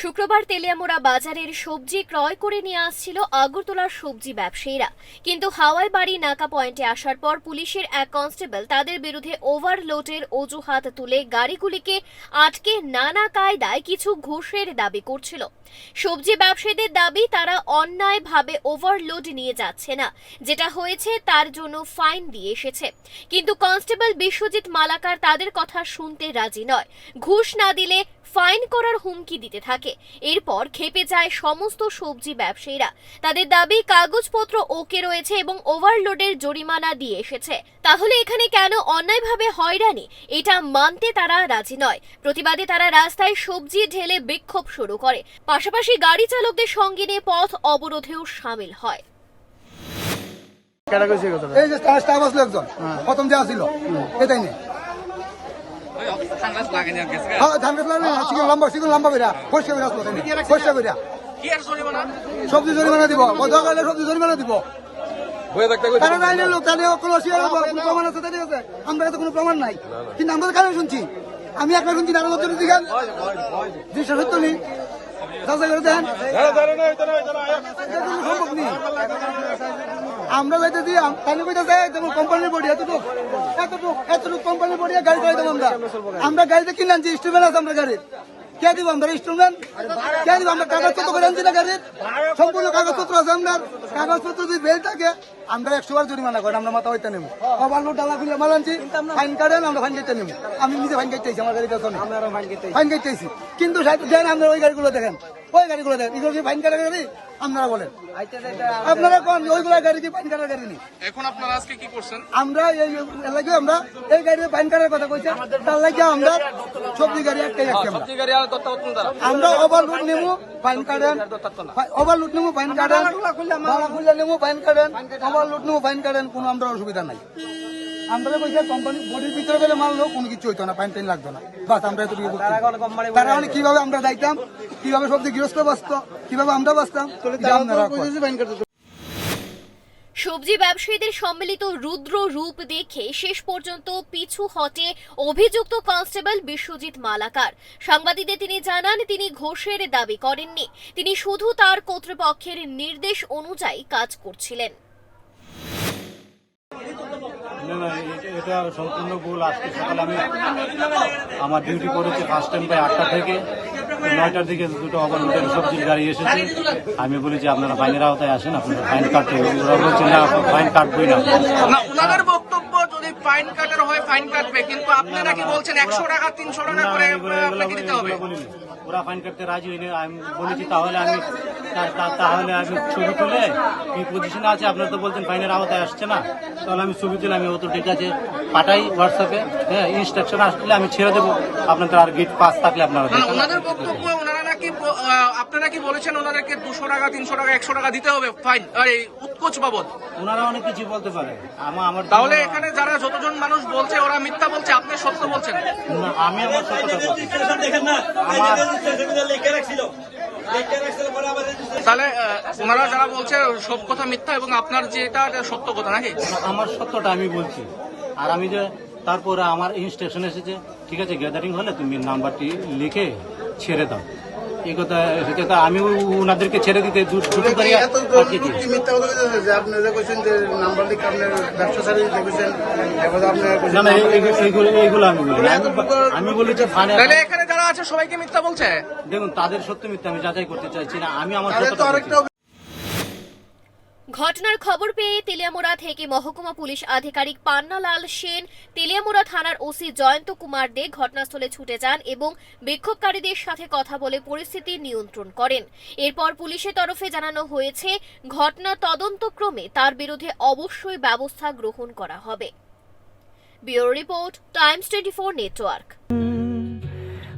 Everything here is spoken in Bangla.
শুক্রবার তেলিয়ামোড়া বাজারের সবজি ক্রয় করে নিয়ে আসছিল আগরতলার সবজি ব্যবসায়ীরা। কিন্তু হাওয়াই বাড়ি নাকা পয়েন্টে আসার পর পুলিশের এক কনস্টেবল তাদের বিরুদ্ধে ওভারলোডের অজুহাত তুলে গাড়িগুলিকে আটকে নানা কায়দায় কিছু ঘুষের দাবি করছিল। সবজি ব্যবসায়ীদের দাবি, তারা অন্যায়ভাবে ওভারলোড নিয়ে যাচ্ছে না। যেটা হয়েছে, তার জন্য ফাইন দিয়ে এসেছে। কিন্তু কনস্টেবল বিশ্বজিৎ মালাকার তাদের কথা শুনতে রাজি নয়। ঘুষ না দিলে ফাইন করার হুমকি দিতে থাকে। এরপর খেপে যায় সমস্ত সবজি ব্যবসায়ীরা। তাদের দাবি কাগজপত্র ওকে রয়েছে এবং ওভারলোডের জরিমানা দিয়ে এসেছে। তাহলে এখানে কেন অন্যায়ভাবে হয়রানি? এটা মানতে তারা রাজি নয়। প্রতিবাদে তারা রাস্তায় সবজি ঢেলে বিক্ষোভ শুরু করে। পাশাপাশি গাড়ি চালকদের সঙ্গে নিয়ে পথ অবরোধেও সামিল হয়। এই যে স্টাফ আসলো একজন। প্রথম যে আসছিল এটাই নেই সানগ্লাস লাগানি আর গেছে হ্যাঁ ধান গাছ চিকন লম্বা চিকন লম্বা বেরা পরিষ্কার বেরা আসলো পরিষ্কার বেরা কি আর জরিমানা? সবজি জরিমানা দিব দরকার হলে সবজি জরিমানা দিব। বয়ে কারণ আইনের লোক তাদের কোনো অস্বীকার প্রমাণ আছে তাদের কাছে আমরা কাছে কোনো প্রমাণ নাই। কিন্তু আমরা তো কানে শুনছি। আমি একবার শুনছি আরও লোকজন দিঘান দৃশ্য সত্য নেই। যাচাই করে দেন দাঁড়া দাঁড়া না এটা না এটা না এটা কোনো সম্ভব নেই। আমরা যাইতে দিই তাহলে কইতেছে যেমন কোম্পানির বডি এতটুক এতটুক এতটুক কোম্পানির বডি গাড়ি চালাই দেবো আমরা। আমরা গাড়িতে কিনে আনছি ইনস্ট্রুমেন্ট আছে আমরা গাড়ির। কে দিব আমরা ইনস্ট্রুমেন্ট কে দিব আমরা কাগজপত্র করে আনছি না গাড়ির? সম্পূর্ণ কাগজপত্র আছে আমরা। কাগজপত্র যদি বেল থাকে আমরা একশো বার জরিমানা করেন আমরা মাথা হইতে নেব ওভারলোড ডালা খুলে মাল আনছি ফাইন কাটেন আমরা ফাইন কেটে নেব আমি নিজে ফাইন কেটেছি আমার গাড়িতে আছে ফাইন কেটেছি কিন্তু যাই আমরা ওই গাড়িগুলো দেখেন। ওই গাড়িগুলো দেখেন এগুলো কি ফাইন কাটা গাড়ি? আপনারা বলেন। আপনারা কোন ওইগুলো গাড়ি কি ফাইন কাটার গাড়ি নেই এখন আপনারা আজকে কি করছেন? আমরা এই লাগে আমরা এই গাড়ির ফাইন কাটার কথা কইছে। তার লাগে আমরা সবজি গাড়ি একটাই রাখছি আমরা গাড়ি আর হতুন দাঁড়া আমরা ওভারলুট নেব ফাইন কাটেন। ওভারলুট নেব ফাইন কাটেন। ভাড়া খুললে নেব ফাইন কাটেন। ওভারলুট নেব ফাইন কাটেন। কোনো আমরা অসুবিধা নাই। আমরা কইছে কোম্পানি বডির ভিতরে গেলে মানলো কোনো কিছু হইতো না ফাইন টাইন লাগতো না। বাস আমরা এত বিয়ে তারা মানে কীভাবে আমরা যাইতাম কীভাবে সবজি গৃহস্থ বাঁচত কীভাবে আমরা বাঁচতাম। সবজি ব্যবসায়ীদের সম্মিলিত রুদ্র রূপ দেখে শেষ পর্যন্ত পিছু হটে অভিযুক্ত কনস্টেবল বিশ্বজিৎ মালাকার। সাংবাদিকদের তিনি জানান তিনি ঘোষের দাবি করেননি। তিনি শুধু তার কর্তৃপক্ষের নির্দেশ অনুযায়ী কাজ করছিলেন। না না এটা সম্পূর্ণ ভুল। আজকে সকালে আমি আমার ডিউটি করেছি ফার্স্ট টাইম প্রায় আটটা থেকে। নয়টার দিকে দুটো অবলম্বন সবজির গাড়ি এসেছে। আমি বলেছি আপনারা ফাইনের আওতায় আসেন আপনারা ফাইন কাটতে। ওরা বলছে না ফাইন কাটবই না। না ওনাদের বক্তব্য যদি ফাইন কাটার হয় ফাইন কাটবে কিন্তু আপনারা কি বলছেন একশো টাকা তিনশো টাকা করে এগুলো- এগুলো আপনাকে দিতে হবে। ওরা ফাইন কাটতে রাজি হয়নি। আমি বলেছি তাহলে আমি তাহলে আমি ছবি তুলে কি পজিশনে আছে আপনারা তো বলছেন ফাইনের আওতায় আসছে না। তাহলে আমি ছবি তুলে আমি ও তো ঠিক আছে পাঠাই হোয়াটসঅ্যাপে হ্যাঁ ইনস্ট্রাকশন আসলে আমি ছেড়ে দেবো। আপনাদের আর গেট পাস থাকলে আপনারা ওনাদের বক্তব্য ওনারা নাকি আপনারা কি বলেছেন ওনাদেরকে দুশো টাকা তিনশো টাকা একশো টাকা দিতে হবে? ফাইন আর এই উৎকোচ বাবদ। ওনারা অনেক কিছু বলতে পারে। আমার আমার তাহলে এখানে যারা যতজন মানুষ বলছে ওরা মিথ্যা বলছে আপনি সত্য বলছেন? আমি আমার সত্যতা বলছি। তাহলে ওনারা যারা বলছে সব কথা মিথ্যা এবং আপনার যেটা এটা সত্য কথা নাকি? আমার সত্যটা আমি বলছি। আর আমি যে তারপরে আমার ইনস্ট্রাকশন এসেছে ঠিক আছে গ্যাদারিং হলে তুমি নাম্বারটি লিখে ছেড়ে দাও। এই কথা এসেছে তা আমি ওনাদেরকে ছেড়ে দিতে দুটো গাড়ি মিথ্যা কথা যে আপনি যে কইছেন যে নাম্বার লিখে আপনার ব্যবসা ছাড়ি দিতে এবার আপনি না না এই- এই- এইগুলো এইগুলো আমি বলি আমি ফানে তাহলে এখানে যারা আছে সবাইকে মিথ্যা বলছে? দেখুন তাদের সত্য মিথ্যা আমি যাচাই করতে চাইছি না। আমি আমার। ঘটনার খবর পেয়ে তেলিয়ামোড়া থেকে মহকুমা পুলিশ আধিকারিক পান্নালাল সেন তেলিয়ামোড়া থানার ওসি জয়ন্ত কুমার দে ঘটনাস্থলে ছুটে যান এবং বিক্ষোভকারীদের সাথে কথা বলে পরিস্থিতি নিয়ন্ত্রণ করেন। এরপর পুলিশের তরফে জানানো হয়েছে ঘটনা তদন্তক্রমে তার বিরুদ্ধে অবশ্যই ব্যবস্থা গ্রহণ করা হবে। Bureau report Times twenty four network.